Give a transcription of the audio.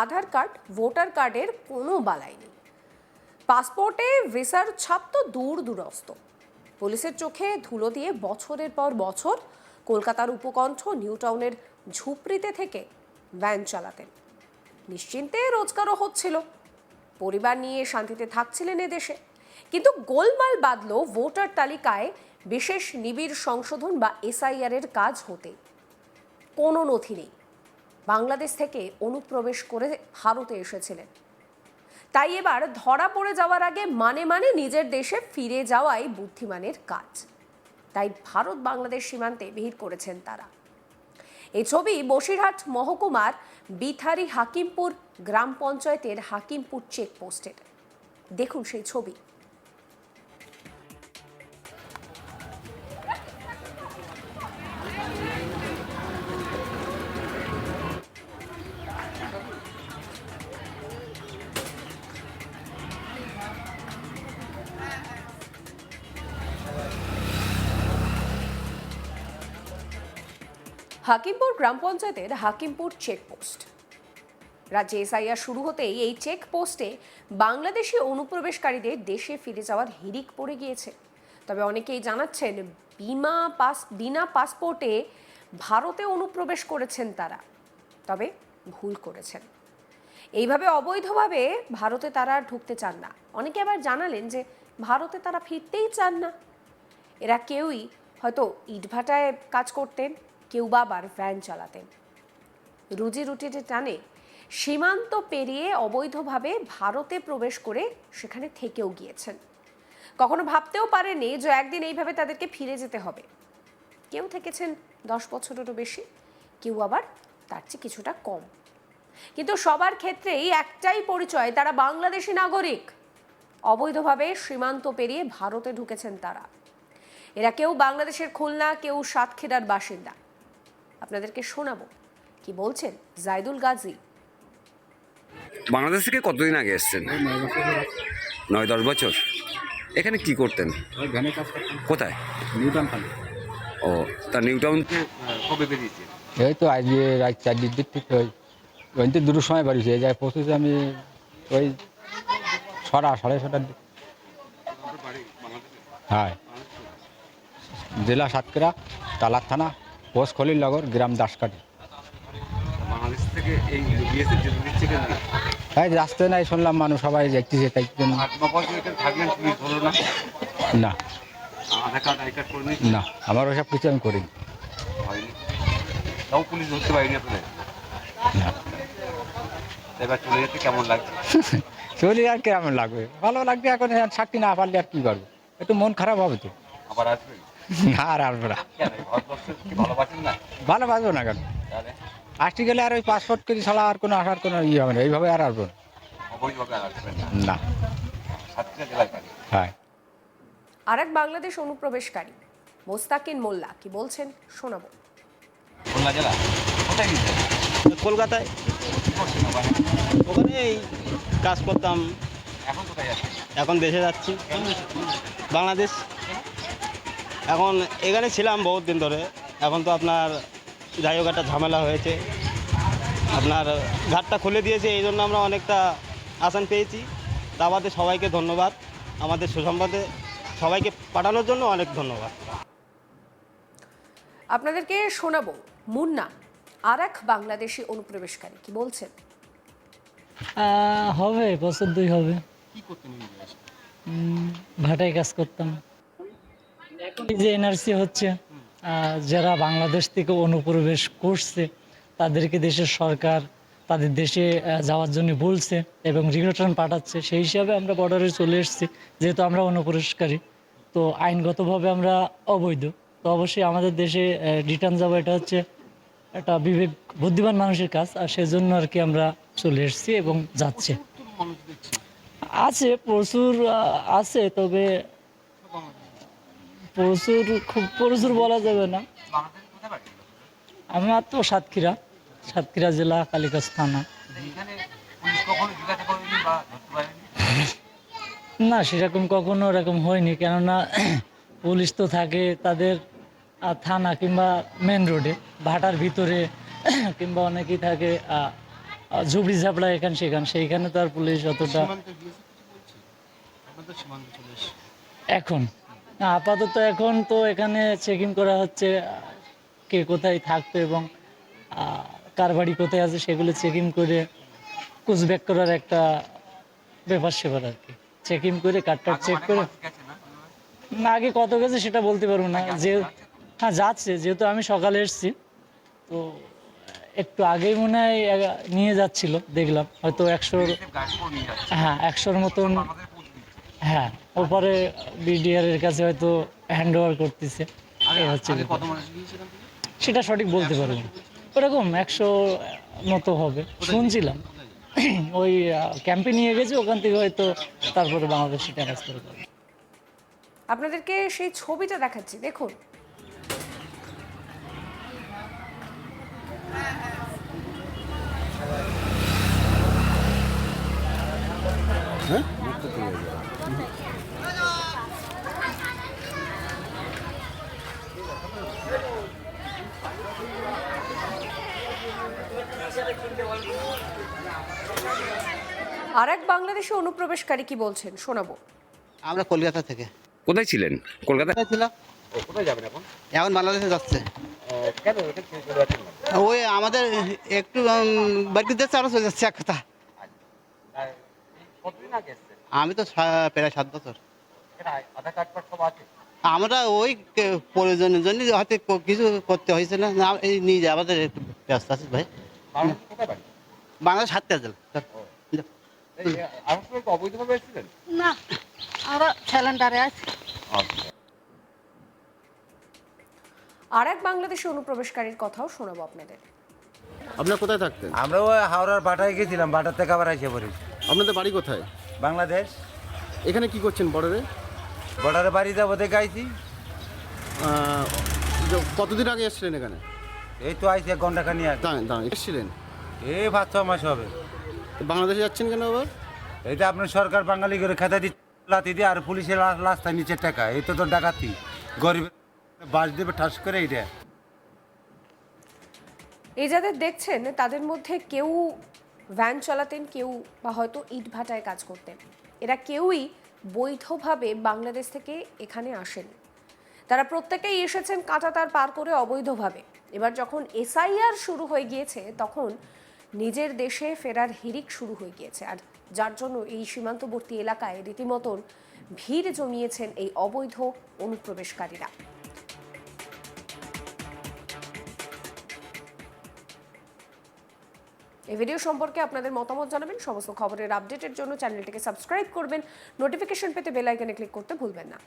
আধার card, voter কার্ডের কোনো বালাই নেই। পাসপোর্টে ভিসার ছাপ তো দূর দূরস্থ। পুলিশের চোখে ধুলো দিয়ে বছরের পর বছর কলকাতার উপকণ্ঠ নিউ টাউনের ঝুপড়িতে থেকে ভ্যান চালাতেন। নিশ্চিন্তে রোজগারও হচ্ছিল। পরিবার নিয়ে শান্তিতে থাকছিলেন এদেশে। কিন্তু গোলমাল বাঁধল ভোটার তালিকায় বিশেষ নিবিড় সংশোধন বা এসআইআর এর কাজ হতে। কোনো নথি নেই। বাংলাদেশ থেকে অনুপ্রবেশ করে ভারতে এসেছিলেন। তাই এবার ধরা পড়ে যাওয়ার আগে মানে মানে নিজের দেশে ফিরে যাওয়াই বুদ্ধিমানের কাজ। তাই ভারত বাংলাদেশ সীমান্তে ভিড় করেছেন তারা। এই ছবি বসিরহাট মহকুমার বিথারি হাকিমপুর গ্রাম পঞ্চায়েতের হাকিমপুর চেকপোস্টের দেখুন সেই ছবি। হাকিমপুর গ্রাম পঞ্চায়েতের হাকিমপুর চেকপোস্ট রাজ্যে এসআইআর শুরু হতেই এই চেকপোস্টে বাংলাদেশি অনুপ্রবেশকারীদের দেশে ফিরে যাওয়ার হিড়িক পড়ে গিয়েছে। তবে অনেকেই জানাচ্ছেন, বিমা পাস, বিনা পাসপোর্টে ভারতে অনুপ্রবেশ করেছেন তারা। তবে ভুল করেছেন। এইভাবে অবৈধভাবে ভারতে তারা ঢুকতে চান না। অনেকে আবার জানালেন যে, ভারতে তারা ফিরতেই চান না। এরা কেউই হয়তো ইটভাটায় কাজ করতেন কেউ বা আবার ভ্যান চালাতেন রুজি রুটির টানে, সীমান্ত পেরিয়ে অবৈধভাবে ভারতে প্রবেশ করে সেখানে থেকেও গিয়েছেন। কখনো ভাবতেও পারেনি যে একদিন এইভাবে তাদেরকে ফিরে যেতে হবে। কেউ থেকেছেন দশ বছরেরও বেশি কেউ আবার তার চেয়ে কিছুটা কম। কিন্তু সবার ক্ষেত্রেই একটাই পরিচয়, তারা বাংলাদেশি নাগরিক। অবৈধভাবে সীমান্ত পেরিয়ে ভারতে ঢুকেছেন তারা। এরা কেউ বাংলাদেশের খুলনা, কেউ সাতক্ষীরার বাসিন্দা। আপনাদেরকে শোনাবো। কি বলছেন জাইদুল গাজী? বাংলাদেশ থেকে কতদিন আগে এসছেন? নয় দশ বছর? এখানে কি করতেন? কোথায়? ও তা নিউ টাউন কবে বেরিয়েছে এই তো আজকে রাত চার দিক দিক থেকে ওই ওই তো দুটোর সময় বাড়ি হয়ে যায়। পৌঁছেছি আমি ওই ছটা সাড়ে ছটার দিক। হ্যাঁ। জেলা সাতক্ষীরা তালার থানা। পোস্ট খলিল নগর গ্রাম দাসকাটি বাংলাদেশ থেকে এই বিএসএফ যেতে দিচ্ছে কেন? হ্যাঁ রাস্তায় নাই শুনলাম মানুষ সবাই যাইতেছে তাই জন্য। ন। না। আমার ওসব কিছু আমি করিনি। পুলিশ ধরতে পারিনি আপনাদের? না। এবার চলে যেতে কেমন লাগছে? চলি আর কেমন লাগবে? ভালো লাগবে এখন চাকরি না পারলে আর কি করব? একটু মন খারাপ হবে তো। আবার আসবেন না আর আসব না। ভালো বাসবো না কেন? আসতে গেলে আর ওই পাসপোর্ট করে ছাড়া আর কোনো আসার কোনো ইয়ে হবে না এইভাবে আর আসব না। হ্যাঁ। আর এক বাংলাদেশ অনুপ্রবেশকারী মোস্তাকিন মোল্লা কি বলছেন শোনাবো। কলকাতায়। ওখানে কাজ করতাম। এখন কোথায় এখন দেশে যাচ্ছি। বাংলাদেশ। এখন এখানে ছিলাম বহুত দিন ধরে। এখন তো আপনার যাই হোক একটা ঝামেলা হয়েছে। আপনার ঘাটটা খুলে দিয়েছে এই জন্য আমরা অনেকটা আসান পেয়েছি। তা বাদে সবাইকে ধন্যবাদ। আমাদের সুসংবাদে সবাইকে পাঠানোর জন্য অনেক ধন্যবাদ। আপনাদেরকে শোনাবো মুন্না আর এক বাংলাদেশি অনুপ্রবেশকারী কি বলছেন? হবে বছর দুই হবে। কি করতেন ভাটায় কাজ করতাম। যে এনআরসি হচ্ছে যারা বাংলাদেশ থেকে অনুপ্রবেশ করছে তাদেরকে দেশের সরকার তাদের দেশে যাওয়ার জন্য বলছে এবং রিটার্ন পাঠাচ্ছে সেই হিসাবে আমরা বর্ডারে চলে এসেছি যেহেতু আমরা অনুপ্রবেশকারী। তো আইনগতভাবে আমরা অবৈধ। তো অবশ্যই আমাদের দেশে রিটার্ন যাওয়া এটা হচ্ছে একটা বিবেক বুদ্ধিমান মানুষের কাজ আর সেজন্য আর কি আমরা চলে এসেছি এবং যাচ্ছে। আছে প্রচুর আছে তবে প্রচুর, খুব প্রচুর বলা যাবে না। আমার তো সাতক্ষীরা সাতক্ষীরা জেলা কালিকাস থানা না, সেরকম কখনো এরকম হয়নি, কেননা পুলিশ তো থাকে তাদের থানা কিংবা মেন রোডে ভাটার ভিতরে, কিংবা অনেকেই থাকে ঝুবড়ি ঝাপড়া এখান সেখান, সেইখানে তো আর পুলিশ অতটা এখন? আপাতত এখন তো এখানে চেকিং করা হচ্ছে কে কোথায় থাকতো এবং কার বাড়ি কোথায় আছে সেগুলো চেকিং করে কুচব্যাক করার একটা ব্যাপার সেবার আর কি। চেকিং করে কার্ডটা চেক করে না? আগে কত গেছে সেটা বলতে পারব না। যে হ্যাঁ যাচ্ছে। যেহেতু আমি সকালে এসেছি তো একটু আগেই মনে হয় নিয়ে যাচ্ছিল দেখলাম। হয়তো একশোর হ্যাঁ একশোর মতন হ্যাঁ ওপরে বিডিআর এর কাছে হয়তো হ্যান্ড ওভার করতেছে এই হচ্ছে ব্যাপার। সেটা সঠিক বলতে পারব না। ওরকম একশো মতো হবে। শুনছিলাম। ওই ক্যাম্পে নিয়ে গেছে ওখান থেকে হয়তো তারপরে বাংলাদেশি ট্রান্সফার করবে। আপনাদেরকে সেই ছবিটা দেখাচ্ছি দেখুন। আর এক বাংলাদেশি অনুপ্রবেশকারী কি বলছেন? শোনাবো। আমরা কলকাতা থেকে। কোথায় ছিলেন? কলকাতায় কোথায় ছিল কোথায় যাবেন এখন? এখন বাংলাদেশে যাচ্ছে। কেন? ওই আমাদের একটু বাড়িতে যাচ্ছে চলে যাচ্ছে এক কথা। কতদিন আগে আমি তো প্রায় সাত বছর। আমরা ওই প্রয়োজনের জন্য হয়তো কিছু করতে হয়েছে না। এই নিয়ে যায় আমাদের একটু ব্যস্ত আছি ভাই। বাংলাদেশ কোথায় বাড়ি? বাংলাদেশ সাতটা জেল। এই আরব সাগরে কি অবৈধভাবে এসেছিলেন? না আমরা আছি। আর এক বাংলাদেশি অনুপ্রবেশকারীর কথাও শোনাবো আপনাদের। আপনার কোথায় থাকতেন? আমরা ওই হাওড়ার বাটায় গেছিলাম বাটার থেকে আবার এসে পড়েছি। আপনাদের বাড়ি কোথায়? বাংলাদেশ। এখানে কি করছেন বর্ডারে? বর্ডারে বাড়ি যাব দেখে আইছি আহ, কতদিন আগে এসেছিলেন এখানে? এই তো আইছি এক ঘণ্টা খানি আগে। দাঁড়ান দাঁড়ান এসেছিলেন? এই পাঁচ ছ মাস হবে। তো বাংলাদেশে যাচ্ছেন কেন আবার? এটা আপনার সরকার বাঙালি করে খেতে দিচ্ছে লাতি দিয়ে আর পুলিশের রাস্তায় নিচে টাকা এই তো তোর ডাকাতি। গরিব বাস দেবে ঠাস করে এইটা। এই যাদের দেখছেন তাদের মধ্যে কেউ ভ্যান চালাতেন কেউ বা হয়তো ইট ভাটায় কাজ করতেন। এরা কেউই বৈধভাবে বাংলাদেশ থেকে এখানে আসেন। তারা প্রত্যেকেই এসেছেন কাঁটাতার পার করে অবৈধভাবে। এবার যখন এসআইআর শুরু হয়ে গিয়েছে, তখন নিজের দেশে ফেরার হিরিক শুরু হয়ে গিয়েছে। আর যার জন্য এই সীমান্তবর্তী এলাকায় রীতিমতন ভিড় জমিয়েছেন এই অবৈধ অনুপ্রবেশকারীরা। এই ভিডিও সম্পর্কে আপনাদের মতামত জানাবেন, সমস্ত খবরের আপডেটের জন্য চ্যানেলটিকে সাবস্ক্রাইব করবেন নোটিফিকেশন পেতে বেল আইকনে ক্লিক করতে ভুলবেন না।